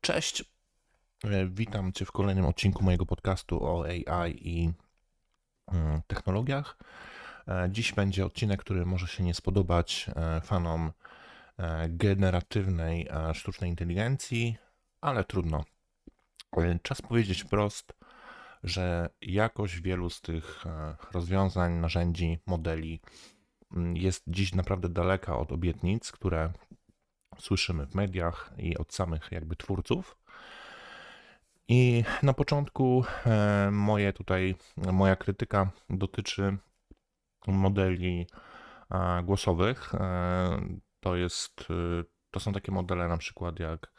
Cześć, E, witam Cię w kolejnym odcinku mojego podcastu o AI i mm, technologiach. E, Dziś będzie odcinek, który może się nie spodobać e, fanom generatywnej sztucznej inteligencji, ale trudno. Czas powiedzieć wprost, że jakość wielu z tych rozwiązań, narzędzi, modeli mm, jest dziś naprawdę daleka od obietnic, które słyszymy w mediach i od samych jakby twórców. I na początku e, moje tutaj, moja krytyka dotyczy modeli e, głosowych. E, To jest, to są takie modele na przykład jak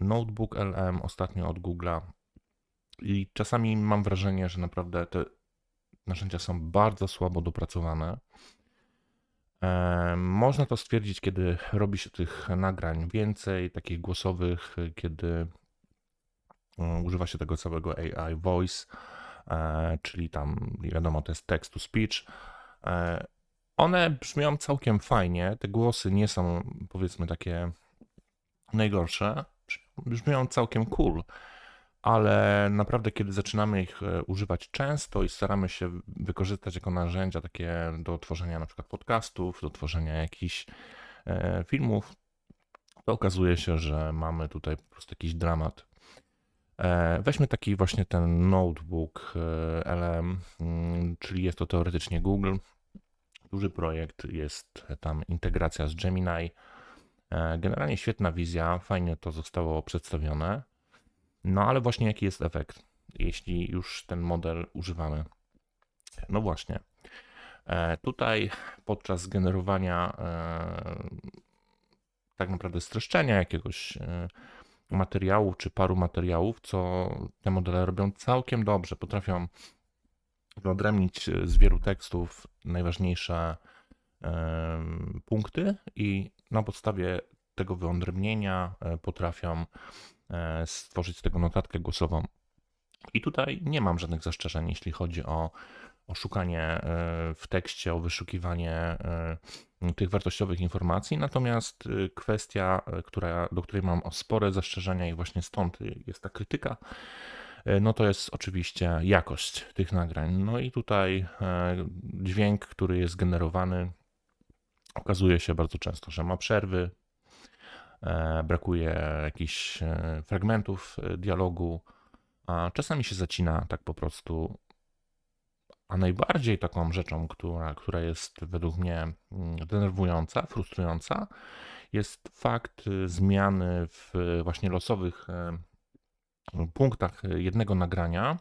Notebook LM ostatnio od Google'a. I czasami mam wrażenie, że naprawdę te narzędzia są bardzo słabo dopracowane. E, Można to stwierdzić, kiedy robi się tych nagrań więcej, takich głosowych, kiedy mm, używa się tego całego AI voice, e, czyli tam wiadomo, to jest text to speech. E, One brzmią całkiem fajnie. Te głosy nie są powiedzmy takie najgorsze. Brzmią całkiem cool, ale naprawdę, kiedy zaczynamy ich e, używać często i staramy się wykorzystać jako narzędzia takie do tworzenia na przykład podcastów, do tworzenia jakichś e, filmów, to okazuje się, że mamy tutaj po prostu jakiś dramat. E, Weźmy taki właśnie ten notebook LM, mm, czyli jest to teoretycznie Google. Duży projekt, jest tam integracja z Gemini. Generalnie świetna wizja, fajnie to zostało przedstawione. No ale właśnie jaki jest efekt, jeśli już ten model używamy? No właśnie. E, Tutaj podczas generowania e, tak naprawdę streszczenia jakiegoś e, materiału czy paru materiałów, co te modele robią całkiem dobrze. Potrafią wyodrębnić z wielu tekstów najważniejsze punkty i na podstawie tego wyodrębnienia potrafią stworzyć z tego notatkę głosową. I tutaj nie mam żadnych zastrzeżeń, jeśli chodzi o, o szukanie e, w tekście, o wyszukiwanie e, tych wartościowych informacji. Natomiast e, kwestia, e, która, do której mam spore zastrzeżenia i właśnie stąd jest ta krytyka, e, no to jest oczywiście jakość tych nagrań. No i tutaj e, dźwięk, który jest generowany, okazuje się bardzo często, że ma przerwy, e, brakuje jakichś e, fragmentów e, dialogu, a czasami się zacina tak po prostu. A najbardziej taką rzeczą, która, która jest według mnie mm, denerwująca, frustrująca, jest fakt zmiany w właśnie losowych e, punktach jednego nagrania,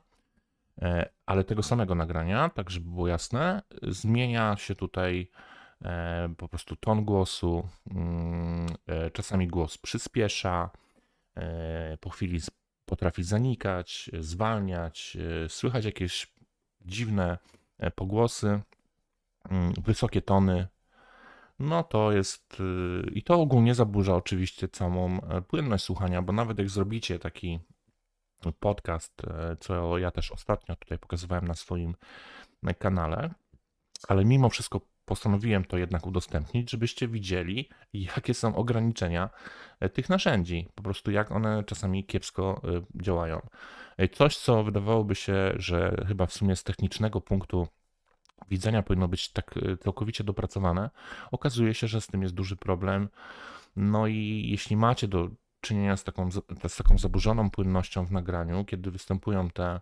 e, ale tego samego nagrania, tak żeby było jasne, zmienia się tutaj e, po prostu ton głosu, mm, e, czasami głos przyspiesza, e, po chwili potrafi zanikać, e, zwalniać, e, słychać jakieś dziwne e, pogłosy, mm, wysokie tony. No to jest. I to ogólnie zaburza oczywiście całą e, płynność słuchania, bo nawet jak zrobicie taki podcast, e, co ja też ostatnio tutaj pokazywałem na swoim e, kanale, ale mimo wszystko postanowiłem to jednak udostępnić, żebyście widzieli, jakie są ograniczenia e, tych narzędzi, po prostu jak one czasami kiepsko e, działają. E, Coś, co wydawałoby się, że chyba w sumie z technicznego punktu widzenia powinno być tak całkowicie dopracowane, okazuje się, że z tym jest duży problem. No i jeśli macie do czynienia z taką, z taką zaburzoną płynnością w nagraniu, kiedy występują te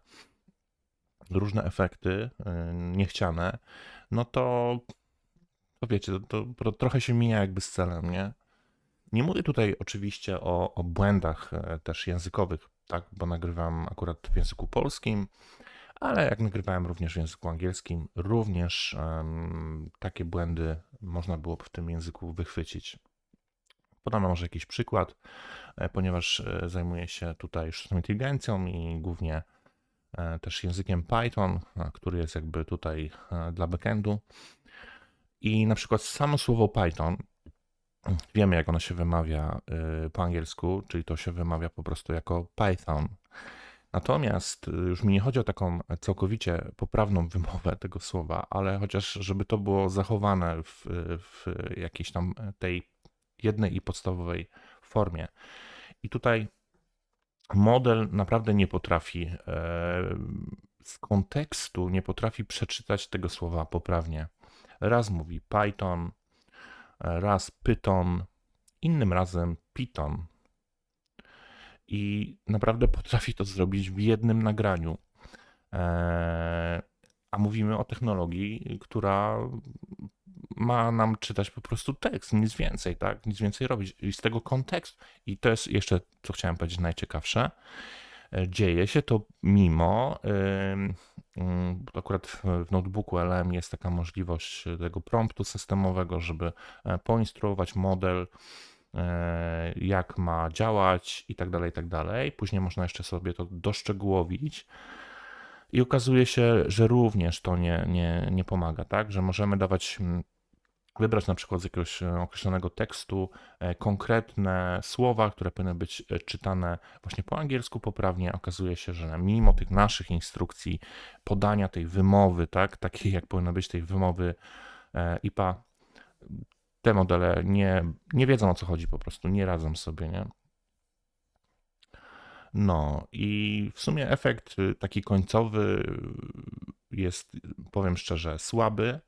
różne efekty niechciane, no to, to wiecie, to, to trochę się mija jakby z celem, nie? Nie mówię tutaj oczywiście o, o błędach e, też językowych, tak, bo nagrywam akurat w języku polskim, ale jak nagrywałem również w języku angielskim, również em, takie błędy można było w tym języku wychwycić. Podam może jakiś przykład, e, ponieważ e, zajmuję się tutaj sztuczną inteligencją i głównie też językiem Python, który jest jakby tutaj dla backendu. I na przykład samo słowo Python, wiemy jak ono się wymawia y, po angielsku, czyli to się wymawia po prostu jako Python. Natomiast y, już mi nie chodzi o taką całkowicie poprawną wymowę tego słowa, ale chociaż żeby to było zachowane w, w jakiejś tam tej jednej i podstawowej formie. I tutaj model naprawdę nie potrafi e, z kontekstu, nie potrafi przeczytać tego słowa poprawnie. Raz mówi Python, raz Python, innym razem Python. I naprawdę potrafi to zrobić w jednym nagraniu. E, a mówimy o technologii, która ma nam czytać po prostu tekst, nic więcej, tak? Nic więcej robić. I z tego kontekstu, i to jest jeszcze, co chciałem powiedzieć, najciekawsze, dzieje się to mimo, akurat w notebooku LM jest taka możliwość tego promptu systemowego, żeby e, poinstruować model, e, jak ma działać i tak dalej, i tak dalej. Później można jeszcze sobie to doszczegółowić. I okazuje się, że również to nie, nie, nie pomaga, tak? Że możemy dawać mm, wybrać na przykład z jakiegoś e, określonego tekstu e, konkretne słowa, które powinny być e, czytane właśnie po angielsku poprawnie. Okazuje się, że mimo tych naszych instrukcji podania tej wymowy, tak, takiej jak powinna być tej wymowy IPA, te modele nie, nie wiedzą o co chodzi po prostu, nie radzą sobie, nie? No i w sumie efekt y, taki końcowy jest, powiem szczerze, słaby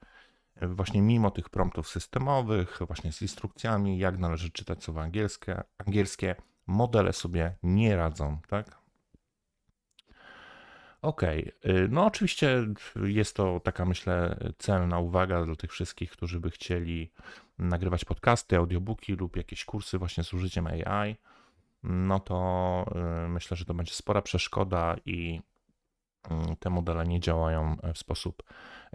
właśnie mimo tych promptów systemowych, właśnie z instrukcjami, jak należy czytać słowa angielskie, angielskie modele sobie nie radzą, tak? Ok, no oczywiście jest to taka, myślę, celna uwaga dla tych wszystkich, którzy by chcieli nagrywać podcasty, audiobooki lub jakieś kursy właśnie z użyciem AI. No to y, myślę, że to będzie spora przeszkoda i te modele nie działają w sposób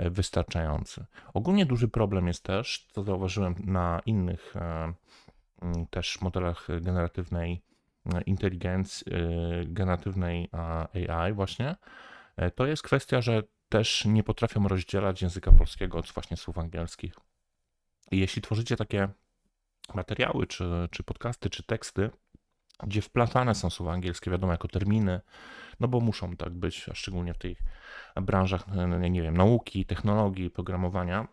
E, wystarczający. Ogólnie duży problem jest też, co zauważyłem na innych e, też modelach generatywnej e, inteligencji, generatywnej AI właśnie, to jest kwestia, że też nie potrafią rozdzielać języka polskiego od właśnie słów angielskich. I jeśli tworzycie takie materiały, czy, czy podcasty, czy teksty, gdzie wplatane są słowa angielskie, wiadomo, jako terminy, no bo muszą tak być, a szczególnie w tych branżach, no nie wiem, nauki, technologii, programowania,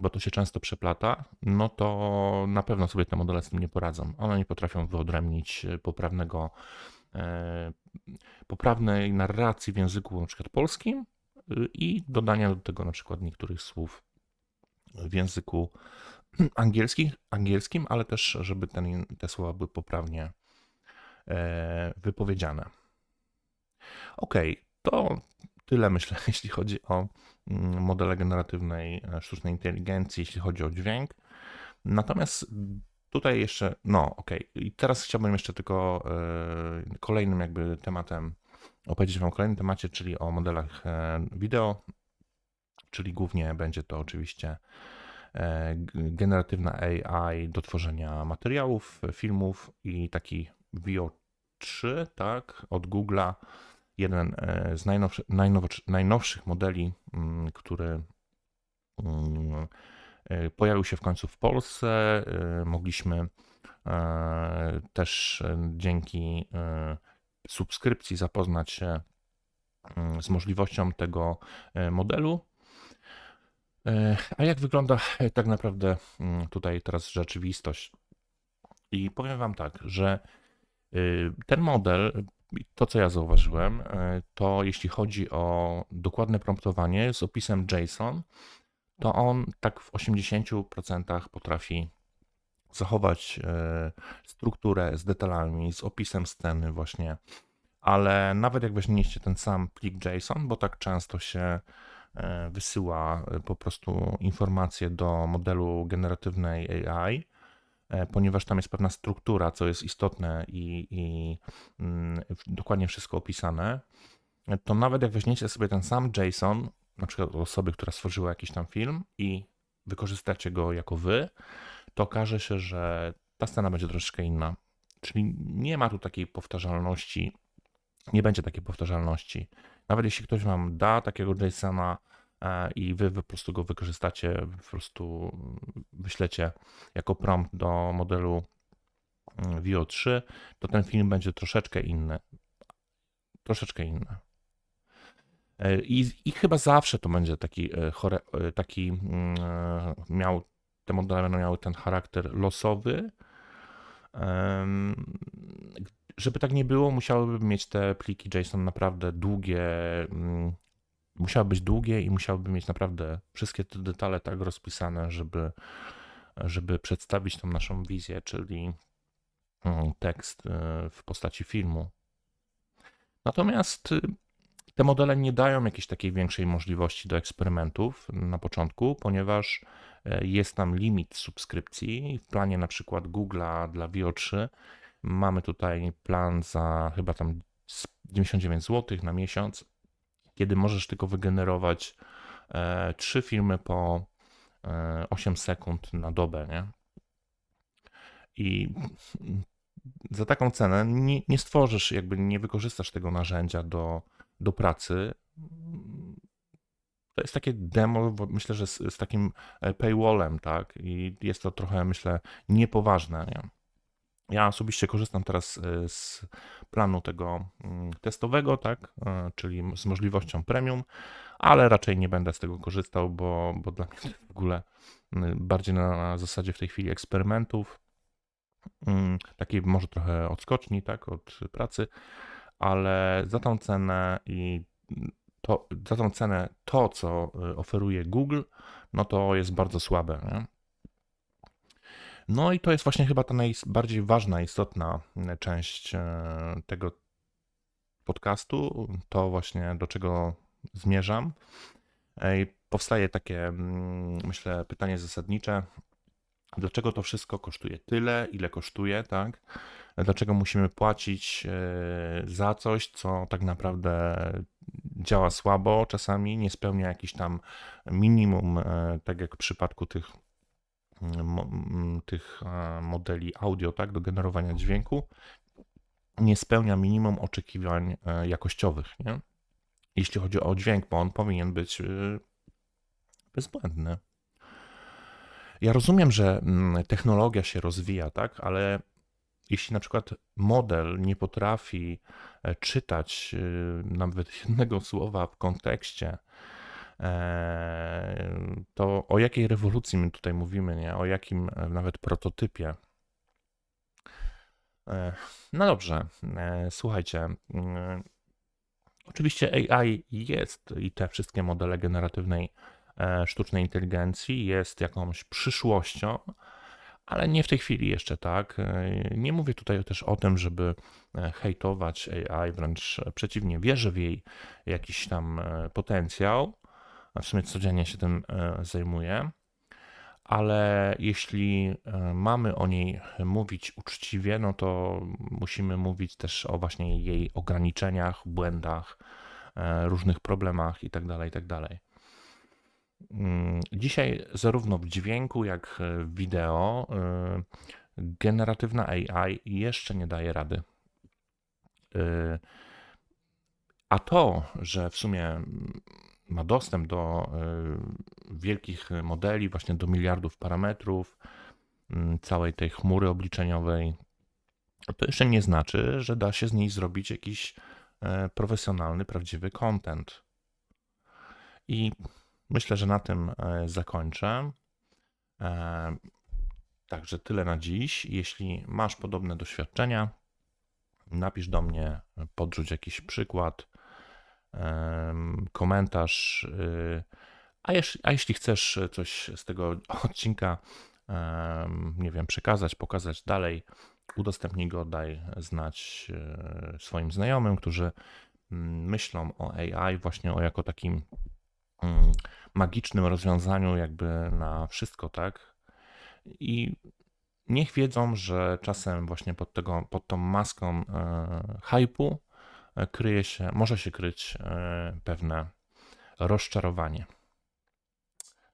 bo to się często przeplata, no to na pewno sobie te modele z tym nie poradzą. One nie potrafią wyodrębnić poprawnego, e, poprawnej narracji w języku na przykład polskim y, i dodania do tego na przykład niektórych słów w języku angielskim, angielskim ale też, żeby ten, te słowa były poprawnie e, wypowiedziane. Ok, to tyle myślę, jeśli chodzi o mm, modele generatywnej e, sztucznej inteligencji, jeśli chodzi o dźwięk. Natomiast tutaj jeszcze, no ok, i teraz chciałbym jeszcze tylko e, kolejnym jakby tematem opowiedzieć Wam o kolejnym temacie, czyli o modelach e, wideo, czyli głównie będzie to oczywiście generatywna AI do tworzenia materiałów, filmów i taki VO3, tak, od Google'a, jeden e, z najnowszych, najnowszych modeli, mm, który mm, e, pojawił się w końcu w Polsce. E, mogliśmy też dzięki subskrypcji zapoznać się mm, z możliwością tego modelu. A jak wygląda tak naprawdę tutaj teraz rzeczywistość? I powiem Wam tak, że ten model to, co ja zauważyłem, e, to jeśli chodzi o dokładne promptowanie z opisem JSON, to on tak w 80% potrafi zachować strukturę z detalami, z opisem sceny właśnie, ale nawet jak weźmiecie ten sam plik JSON, bo tak często się wysyła po prostu informacje do modelu generatywnej AI, ponieważ tam jest pewna struktura, co jest istotne i, i mm, dokładnie wszystko opisane, to nawet jak weźmiecie sobie ten sam JSON, na przykład osoby, która stworzyła jakiś tam film i wykorzystacie go jako wy, to okaże się, że ta scena będzie troszeczkę inna. Czyli nie ma tu takiej powtarzalności, nie będzie takiej powtarzalności. Nawet jeśli ktoś wam da takiego JSONa, E, i wy po prostu go wykorzystacie, po prostu wyślecie jako prompt do modelu mm, VO3, to ten film będzie troszeczkę inny. Troszeczkę inny. E, I, I, chyba zawsze to będzie taki, e, taki mm, miał, te modele będą miały ten charakter losowy, Żeby tak nie było, musiałyby mieć te pliki JSON naprawdę długie, musiały być długie i musiałyby mieć naprawdę wszystkie te detale tak rozpisane, żeby, żeby przedstawić tą naszą wizję, czyli mm, tekst y, w postaci filmu. Natomiast y, te modele nie dają jakiejś takiej większej możliwości do eksperymentów na początku, ponieważ e, jest tam limit subskrypcji. W planie na przykład Google'a dla VO3 mamy tutaj plan za chyba tam 99 zł na miesiąc, kiedy możesz tylko wygenerować e, trzy filmy po 8 e, sekund na dobę, nie? I za taką cenę nie, nie stworzysz, jakby nie wykorzystasz tego narzędzia do do pracy. To jest takie demo, myślę, że z, z takim e, paywallem, tak? I jest to trochę, myślę, niepoważne. Nie? Ja osobiście korzystam teraz e, z planu tego mm, testowego, tak? E, czyli z możliwością premium, ale raczej nie będę z tego korzystał, bo, bo dla mnie w ogóle bardziej na zasadzie w tej chwili eksperymentów, mm, takiej może trochę odskoczni, tak? Od pracy ale za tą cenę i to, za tą cenę to, co y, oferuje Google, no to jest bardzo słabe. Nie? No i to jest właśnie chyba ta najbardziej ważna, istotna y, część y, tego podcastu, to właśnie do czego zmierzam. I powstaje takie, mm, myślę, pytanie zasadnicze. Dlaczego to wszystko kosztuje tyle, ile kosztuje, tak? dlaczego musimy płacić e, za coś, co tak naprawdę działa słabo czasami, nie spełnia jakiś tam minimum, e, tak jak w przypadku tych, tych e, modeli audio, tak, do generowania dźwięku, nie spełnia minimum oczekiwań jakościowych, nie? Jeśli chodzi o dźwięk, bo on powinien być bezbłędny. Ja rozumiem, że technologia się rozwija, tak, ale jeśli na przykład model nie potrafi e, czytać e, nawet jednego słowa w kontekście, e, to o jakiej rewolucji my tutaj mówimy, nie? O jakim nawet prototypie? No dobrze, słuchajcie. Oczywiście AI jest i te wszystkie modele generatywnej sztucznej inteligencji jest jakąś przyszłością, ale nie w tej chwili jeszcze, tak? E, nie mówię tutaj też o tym, żeby e, hejtować AI, wręcz przeciwnie, wierzę w jej jakiś tam e, potencjał, a w sumie codziennie się tym zajmuję, ale jeśli mamy o niej mówić uczciwie, no to musimy mówić też o właśnie jej ograniczeniach, błędach, różnych problemach itd., tak itd. Tak Mm, dzisiaj zarówno w dźwięku, jak w wideo generatywna AI jeszcze nie daje rady. A to, że w sumie ma dostęp do y, wielkich modeli, właśnie do miliardów parametrów, mm, całej tej chmury obliczeniowej, to jeszcze nie znaczy, że da się z niej zrobić jakiś e, profesjonalny, prawdziwy content. I Myślę, że na tym e, zakończę. E, także tyle na dziś. Jeśli masz podobne doświadczenia, napisz do mnie, podrzuć jakiś przykład, komentarz. Y, a jeśli, a jeśli chcesz coś z tego odcinka, nie wiem, przekazać, pokazać dalej, udostępnij go, daj znać e, swoim znajomym, którzy mm, myślą o AI właśnie o jako takim Mm, magicznym rozwiązaniu jakby na wszystko, tak? I niech wiedzą, że czasem właśnie pod, tego, pod tą maską e, hypu kryje się, może się kryć e, pewne rozczarowanie,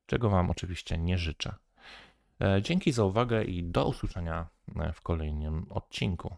czego Wam oczywiście nie życzę. E, dzięki za uwagę i do usłyszenia w kolejnym odcinku.